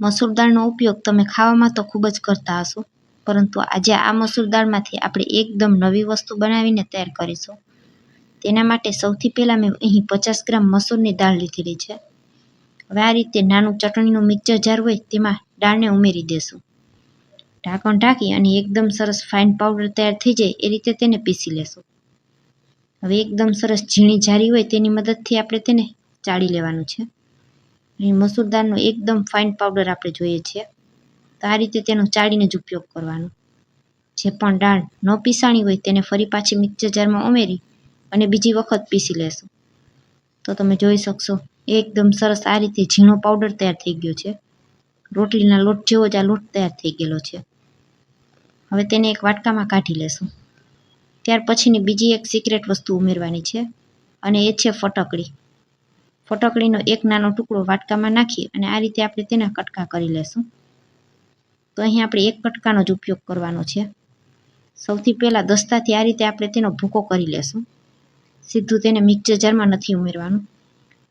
મસૂર દાળનો ઉપયોગ તમે ખાવામાં તો ખૂબ જ કરતા હશો, પરંતુ આજે આ મસૂર દાળમાંથી આપણે એકદમ નવી વસ્તુ બનાવીને તૈયાર કરીશું. તેના માટે સૌથી પહેલાં મેં અહીં પચાસ ગ્રામ મસૂરની દાળ લીધેલી છે. હવે આ રીતે નાનું ચટણીનું મિક્સર જાર હોય તેમાં દાળને ઉમેરી દેશું. ઢાંકણ ઢાંકી અને એકદમ સરસ ફાઇન પાવડર તૈયાર થઈ જાય એ રીતે તેને પીસી લેશું. હવે એકદમ સરસ ઝીણી જારી હોય તેની મદદથી આપણે તેને ચાળી લેવાનું છે. મસૂર દાળનો એકદમ ફાઇન પાવડર આપણે જોઈએ છીએ. તો આ રીતે તેનો ચાળીને જ ઉપયોગ કરવાનો. જે પણ દાળ ન પીસાણી હોય તેને ફરી પાછી મિક્સર જારમાં ઉમેરી અને બીજી વખત પીસી લેશું. તો તમે જોઈ શકશો, એકદમ સરસ આ રીતે ઝીણો પાવડર તૈયાર થઈ ગયો છે. રોટલીના લોટ જેવો જ આ લોટ તૈયાર થઈ ગયેલો છે. હવે તેને એક વાટકામાં કાઢી લેશું. ત્યાર પછીની બીજી એક સિક્રેટ વસ્તુ ઉમેરવાની છે અને એ છે ફટકડી ફટકડીનો એક નાનો ટુકડો વાટકામાં નાખી અને આ રીતે આપણે તેના કટકા કરી લેશું. તો અહીં આપણે એક કટકાનો જ ઉપયોગ કરવાનો છે. સૌથી પહેલાં દસ્તાથી આ રીતે આપણે તેનો ભૂકો કરી લેશું. સીધું તેને મિક્સર જારમાં નથી ઉમેરવાનું.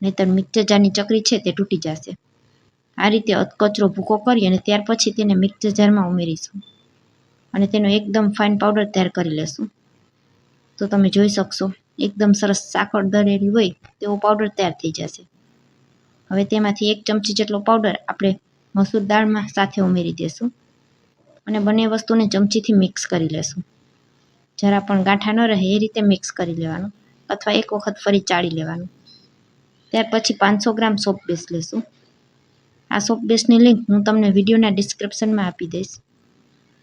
નહીંતર મિક્સર જારની ચકરી છે તે તૂટી જશે. આ રીતે અધકચરો ભૂકો કરી અને ત્યાર પછી તેને મિક્સર જારમાં ઉમેરીશું. અને તેનો એકદમ ફાઇન પાવડર તૈયાર કરી લેશું. તો તમે જોઈ શકશો એકદમ સરસ સાકર દળેલી હોય, તેવો પાવડર તૈયાર થઈ જશે. હવે તેમાંથી એક ચમચી જેટલો પાવડર આપણે મસૂર દાળમાં સાથે ઉમેરી દેશું અને બંને વસ્તુને ચમચીથી મિક્સ કરી લેશું. જરા પણ ગાંઠા ન રહે એ રીતે મિક્સ કરી લેવાનું અથવા એક વખત ફરી ચાળી લેવાનું. ત્યાર પછી પાંચસો ગ્રામ સોપ બેસ લેશું. આ સોપ બેસની લિંક હું તમને વિડીયોના ડિસ્ક્રિપ્શનમાં આપી દઈશ.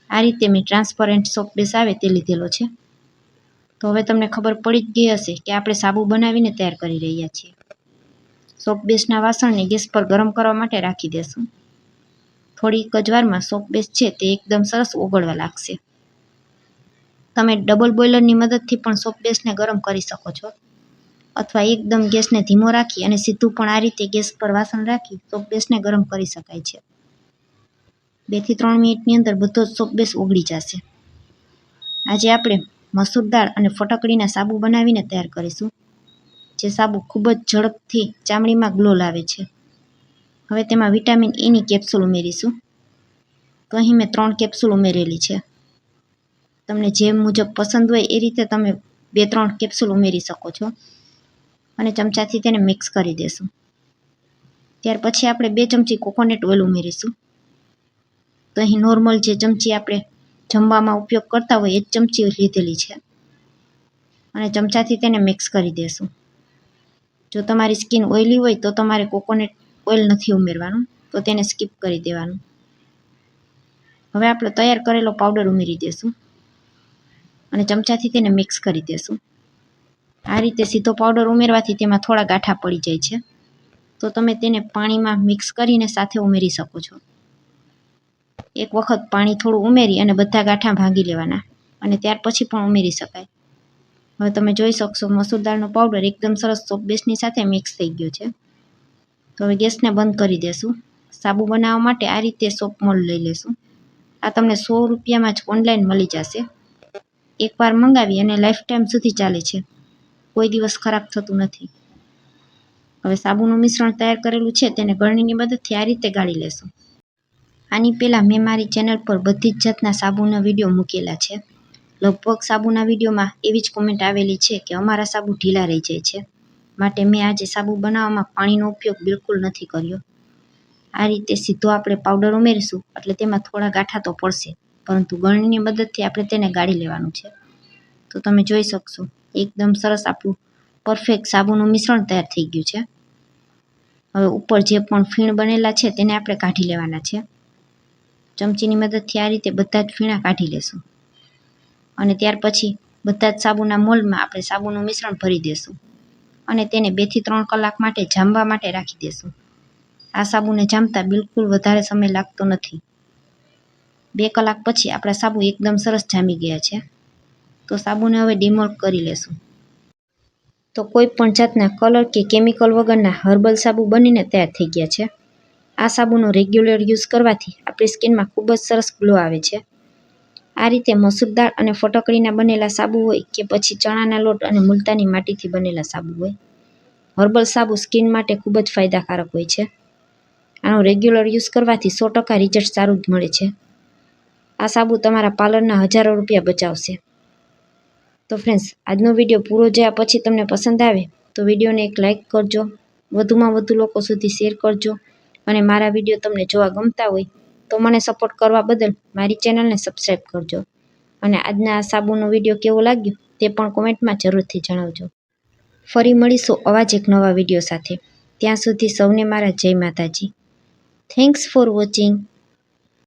આ રીતે મેં ટ્રાન્સપરન્ટ સોપ બેસ આવે તે લીધેલો છે. તો હવે તમને ખબર પડી જ ગઈ હશે કે આપણે સાબુ બનાવીને તૈયાર કરી રહ્યા છીએ. સોપ બેસના વાસણને ગેસ પર ગરમ કરવા માટે રાખી દેશું. થોડીક જ વારમાં સોપ બેસ છે તે એકદમ સરસ ઓગળવા લાગશે. તમે ડબલ બોઇલરની મદદથી પણ સોપ બેસને ગરમ કરી શકો છો. અથવા એકદમ ગેસને ધીમો રાખી અને સીધું પણ આ રીતે ગેસ પર વાસણ રાખી સોપ બેસને ગરમ કરી શકાય છે. બેથી ત્રણ મિનિટની અંદર બધો જ સોપ બેસ ઓગળી જશે. આજે આપણે મસૂર દાળ અને ફટકડીના સાબુ બનાવીને તૈયાર કરીશું, જે સાબુ ખૂબ જ ઝડપથી ચામડીમાં ગ્લો લાવે છે. હવે તેમાં વિટામિન ઈની કેપ્સ્યુલ ઉમેરીશું. તો અહીં મેં ત્રણ કેપ્સ્યુલ ઉમેરેલી છે. તમને જે મુજબ પસંદ હોય એ રીતે તમે બે ત્રણ કેપ્સ્યુલ ઉમેરી શકો છો. અને ચમચાથી તેને મિક્સ કરી દેશું. ત્યાર પછી આપણે બે ચમચી કોકોનટ ઓઇલ ઉમેરીશું. તો અહીં નોર્મલ જે ચમચી આપણે જમવામાં ઉપયોગ કરતા હોય એ ચમચી લીધેલી છે. અને ચમચાથી તેને મિક્સ કરી દેશું. જો તમારી સ્કિન ઓઇલી હોય તો તમારે કોકોનટ ઓઇલ નથી ઉમેરવાનું, તો તેને સ્કીપ કરી દેવાનું. હવે આપણે તૈયાર કરેલો પાવડર ઉમેરી દેશું અને ચમચાથી તેને મિક્સ કરી દેશું. આ રીતે સીધો પાવડર ઉમેરવાથી તેમાં થોડા ગાંઠા પડી જાય છે. તો તમે તેને પાણીમાં મિક્સ કરીને સાથે ઉમેરી શકો છો. એક વખત પાણી થોડું ઉમેરી અને બધા ગાંઠા ભાંગી લેવાના અને ત્યાર પછી પણ ઉમેરી શકાય. હવે તમે જોઈ શકશો, મસૂર દાળનો પાવડર એકદમ સરસ સોપ બેસની સાથે મિક્સ થઈ ગયો છે. તો હવે ગેસને બંધ કરી દેશું. સાબુ બનાવવા માટે આ રીતે સોપ મોલ લઈ લેશું. આ તમને સો રૂપિયામાં જ ઓનલાઈન મળી જશે. એકવાર મંગાવી અને લાઈફ ટાઈમ સુધી ચાલે છે. કોઈ દિવસ ખરાબ થતું નથી. હવે સાબુનું મિશ્રણ તૈયાર કરેલું છે તેને ગળણીની મદદથી આ રીતે ગાળી લેશું. આની પહેલાં મેં મારી ચેનલ પર બધી જ જાતના સાબુના વીડિયો મૂકેલા છે. લગભગ સાબુના વિડીયોમાં એવી જ કોમેન્ટ આવેલી છે કે અમારા સાબુ ઢીલા રહી જાય છે. માટે મેં આજે સાબુ બનાવવામાં પાણીનો ઉપયોગ બિલકુલ નથી કર્યો. આ રીતે સીધો આપણે પાવડર ઉમેરીશું, એટલે તેમાં થોડા ગાંઠા તો પડશે. પરંતુ ગળણીની મદદથી આપણે તેને ગાળી લેવાનું છે. તો તમે જોઈ શકશો, એકદમ સરસ આપણું પરફેક્ટ સાબુનું મિશ્રણ તૈયાર થઈ ગયું છે. હવે ઉપર જે પણ ફીણ બનેલા છે તેને આપણે કાઢી લેવાના છે. ચમચીની મદદથી આ રીતે બધા જ ફીણા કાઢી લેશું. અને ત્યાર પછી બધા જ સાબુના મોલમાં આપણે સાબુનું મિશ્રણ ભરી દેશું. અને તેને બેથી ત્રણ કલાક માટે જામવા માટે રાખી દેશું. આ સાબુને જામતા બિલકુલ વધારે સમય લાગતો નથી. બે કલાક પછી આપણા સાબુ એકદમ સરસ જામી ગયા છે. તો સાબુને હવે ડિમોલ્ડ કરી લેશું. તો કોઈ પણ જાતના કલર કે કેમિકલ વગરના હર્બલ સાબુ બનીને તૈયાર થઈ ગયા છે. આ સાબુનો રેગ્યુલર યુઝ કરવાથી આપણી સ્કિનમાં ખૂબ જ સરસ ગ્લો આવે છે. આ રીતે મસૂર દાળ અને ફટકડીના બનેલા સાબુ હોય કે પછી ચણાના લોટ અને મુલતાની માટીથી બનેલા સાબુ હોય. હર્બલ સાબુ સ્કિન માટે ખૂબ જ ફાયદાકારક હોય છે. આનો રેગ્યુલર યુઝ કરવાથી સો ટકા રિઝલ્ટ સારું જ મળે છે. આ સાબુ તમારા પાર્લરના હજારો રૂપિયા બચાવશે. તો ફ્રેન્ડ્સ, આજનો વીડિયો પૂરો જયા પછી તમને પસંદ આવે તો વિડીયોને એક લાઇક કરજો. વધુમાં વધુ લોકો સુધી શેર કરજો. અને મારા વીડિયો તમને જોવા ગમતા હોય તો મને સપોર્ટ કરવા બદલ મારી ચેનલને સબસ્ક્રાઈબ કરજો. અને આજના આ સાબુનો વીડિયો કેવો લાગ્યો તે પણ કોમેન્ટમાં જરૂરથી જણાવજો. ફરી મળીશું આવા જ એક નવા વીડિયો સાથે. ત્યાં સુધી સૌને મારા જય માતાજી. Thanks for watching